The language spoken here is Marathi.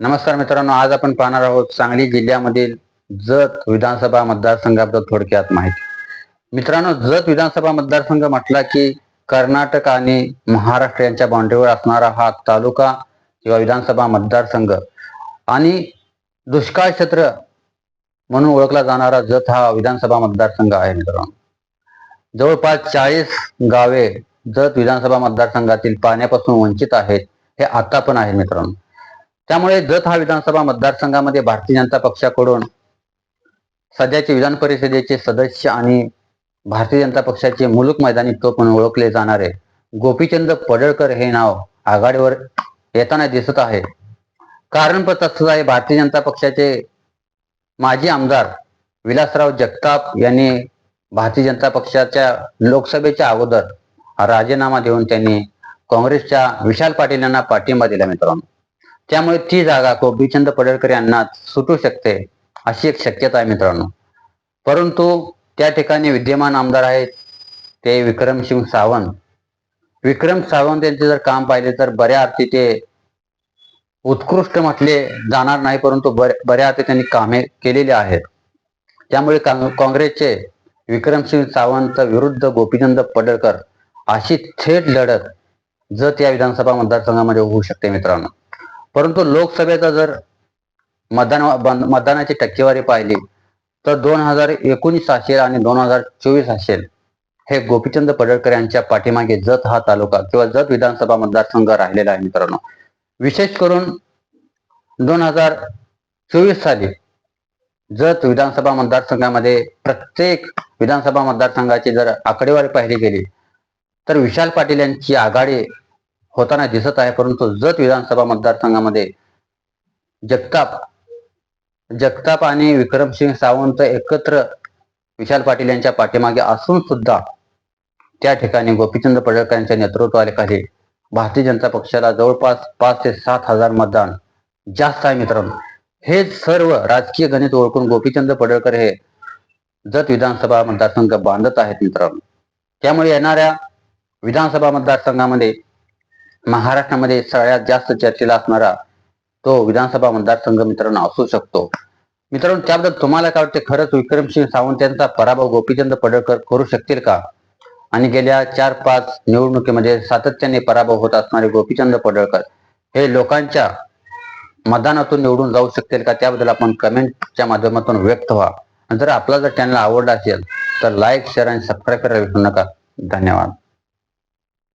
नमस्कार मित्रांनो आज आपण पाहणार आहोत सांगली जिल्ह्यामधील जत विधानसभा मतदारसंघाबद्दल थोडक्यात माहिती. मित्रांनो जत विधानसभा मतदारसंघ म्हटला की कर्नाटक आणि महाराष्ट्र यांच्या बाउंड्रीवर असणारा हा तालुका किंवा विधानसभा मतदारसंघ आणि दुष्काळ क्षेत्र म्हणून ओळखला जाणारा जत हा विधानसभा मतदारसंघ आहे मित्रांनो. जवळपास चाळीस गावे जत विधानसभा मतदारसंघातील पाण्यापासून वंचित आहेत हे आता पण आहे मित्रांनो. त्यामुळे जत हा विधानसभा मतदारसंघामध्ये भारतीय जनता पक्षाकडून सध्याचे विधान परिषदेचे सदस्य आणि भारतीय जनता पक्षाचे मुलुक मैदानी तोप म्हणून ओळखले जाणारे गोपीचंद पडळकर हे नाव आघाडीवर येताना दिसत आहे. कारण पण तसंच आहे भारतीय जनता पक्षाचे माजी आमदार विलासराव जगताप यांनी भारतीय जनता पक्षाच्या लोकसभेच्या अगोदर राजीनामा देऊन त्यांनी काँग्रेसच्या विशाल पाटील यांना पाठिंबा दिला मित्रांनो. त्यामुळे ती जागा गोपीचंद पडळकर यांना सुटू शकते अशी एक शक्यता आहे मित्रांनो. परंतु त्या ठिकाणी विद्यमान आमदार आहेत ते विक्रमसिंग सावंत. विक्रम सावंत यांचे जर काम पाहिले तर बऱ्या अर्थी ते उत्कृष्ट म्हटले जाणार नाही परंतु बऱ्या अर्थी त्यांनी कामे केलेली आहेत. त्यामुळे काँग्रेसचे विक्रमसिंग सावंत विरुद्ध गोपीचंद पडळकर अशी थेट लढत जत या विधानसभा मतदारसंघामध्ये होऊ शकते मित्रांनो. परंतु लोकसभेचा जर मतदान मतदानाची टक्केवारी पाहिली तर दोन हजार एकोणीस असेल आणि दोन हजार चोवीस असेल हे गोपीचंद पडळकर यांच्या पाठीमागे जत हा तालुका किंवा जत विधानसभा मतदारसंघ राहिलेला आहे मित्रांनो. विशेष करून दोन हजार चोवीस साली जत विधानसभा मतदारसंघामध्ये प्रत्येक विधानसभा मतदारसंघाची जर आकडेवारी पाहिली गेली तर विशाल पाटील यांची आघाडी होताना दिसत आहे परंतु जत विधानसभा मतदारसंघामध्ये जगताप जगताप आणि विक्रमसिंग सावंत एकत्र विशाल पाटील यांच्या पाठीमागे असून सुद्धा त्या ठिकाणी गोपीचंद पडळकर यांच्या नेतृत्वाखाली भारतीय जनता पक्षाला जवळपास पाच ते सात हजार मतदान जास्त आहे मित्रांनो. हे सर्व राजकीय गणित ओळखून गोपीचंद पडळकर हे जत विधानसभा मतदारसंघ बांधत आहेत मित्रांनो. त्यामुळे येणाऱ्या विधानसभा मतदारसंघामध्ये महाराष्ट्रामध्ये सगळ्यात जास्त चर्चेला असणारा तो विधानसभा मतदारसंघ मित्रांनो असू शकतो. मित्रांनो त्याबद्दल तुम्हाला काय वाटते? खरंच विक्रमसिंह सावंत यांचा पराभव गोपीचंद पडळकर करू शकतील का? आणि गेल्या चार पाच निवडणुकीमध्ये सातत्याने पराभव होत असणारे गोपीचंद पडळकर हे लोकांच्या मतदानातून निवडून जाऊ शकतील का? त्याबद्दल आपण कमेंटच्या माध्यमातून व्यक्त व्हा. आणि जर आपला जर चॅनल आवडला असेल तर लाईक शेअर आणि सबस्क्राईब करायला विसरू नका. धन्यवाद.